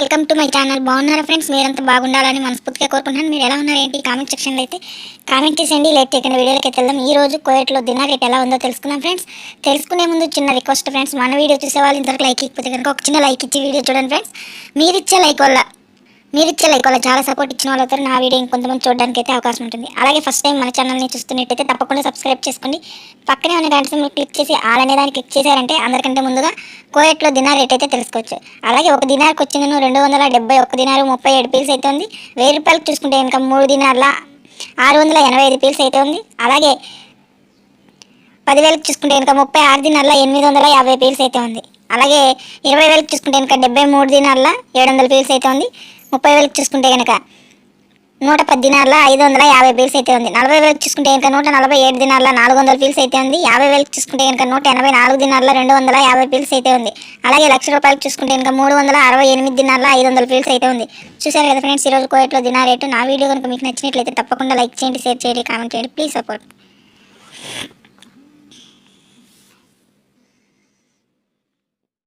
Welcome to my channel. బాగున్నారా friends? మీరంతా బాగుండాలని మనస్ఫూర్తిగా కోరుకుంటున్నాను. మీరు ఎలా ఉన్నారు ఏంటి? కామెంట్ సెక్షన్లో అయితే కామెంట్ చేసేయండి. లేట్ చేయకుండా వీడియోకి అయితే వెళ్దాం. ఈ రోజు కోయట్లో దినా రేట్ ఎలా ఉందో తెలుసుకుందాం ఫ్రెండ్స్. తెలుసుకునే ముందు చిన్న రిక్వెస్ట్ ఫ్రెండ్స్. మన వీడియో చూసే వాళ్ళు ఇంతవరకు లైక్ ఇకపోతే కనుక ఒక చిన్న లైక్ ఇచ్చి వీడియో చూడండి ఫ్రెండ్స్. మీరు ఇచ్చే లైక్ వల్ల మీరు ఇచ్చే లైక్ వల్ల చాలా సపోర్ట్ ఇచ్చిన వాళ్ళతో నా వీడియో ఇంకొంతమంది చూడడానికి అయితే అవకాశం ఉంటుంది. అలాగే ఫస్ట్ టైం మన ఛానల్ని చూస్తున్నట్టయితే తప్పకుండా సబ్స్క్రైబ్ చేసుకోండి. పక్కనే ఉన్న గంట క్లిక్ చేసి ఆల్ అనే దాన్ని క్లిక్ చేశారంటే అందరికంటే ముందుగా కోయట్లో దినార్ రేట్ అయితే తెలుసుకోవచ్చు. అలాగే ఒక దినార్కి వచ్చిందను రెండు వందల డెబ్బై ఒక్క దినారు ముప్పై ఏడు పీల్స్ అయితే ఉంది. వెయ్యి రూపాయలకు చూసుకుంటే ఇంకా మూడు దినార్ల ఆరు వందల ఎనభై ఐదు పీల్స్ అయితే ఉంది. అలాగే పదివేలకు చూసుకుంటే ఇంకా ముప్పై ఆరు దినార్ల ఎనిమిది వందల యాభై పీల్స్ అయితే ఉంది. అలాగే ఇరవై వేలకు చూసుకుంటే ఇంకా డెబ్బై మూడు దినార్ల ఏడు వందల పీల్స్ అయితే ఉంది. ముప్పై వేలకు చూసుకుంటే కనుక నూట పది ఐదు వందల యాభై పీల్స్ అయితే ఉంది. నలభై వేలకు చూసుకుంటే కనుక నూట నలభై ఏడు దినార్ల నాలుగు వందల పీల్స్ అయితే ఉంది. యాభై వేలకు చూసుకుంటే కనుక నూట ఎనభై నాలుగు దినాల రెండు వందల యాభై పీల్స్ అయితే ఉంది. అలాగే లక్ష రూపాయలకు చూసుకుంటే కనుక మూడు వందల అరవై ఎనిమిది దినాల ఐదు వందల పీల్స్ అయితే ఉంది. చూసారు కదా ఫ్రెండ్స్ ఈరోజు కోయట్లో దినార్ రేటు నా వీడియో కనుక మీకు నచ్చినట్లయితే తప్పకుండా లైక్ చేయండి షేర్ చేయండి కామెంట్ చేయండి. Please support